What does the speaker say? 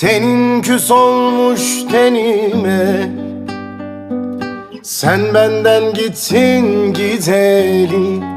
Tenin küs olmuş tenime. Sen benden gittin gideli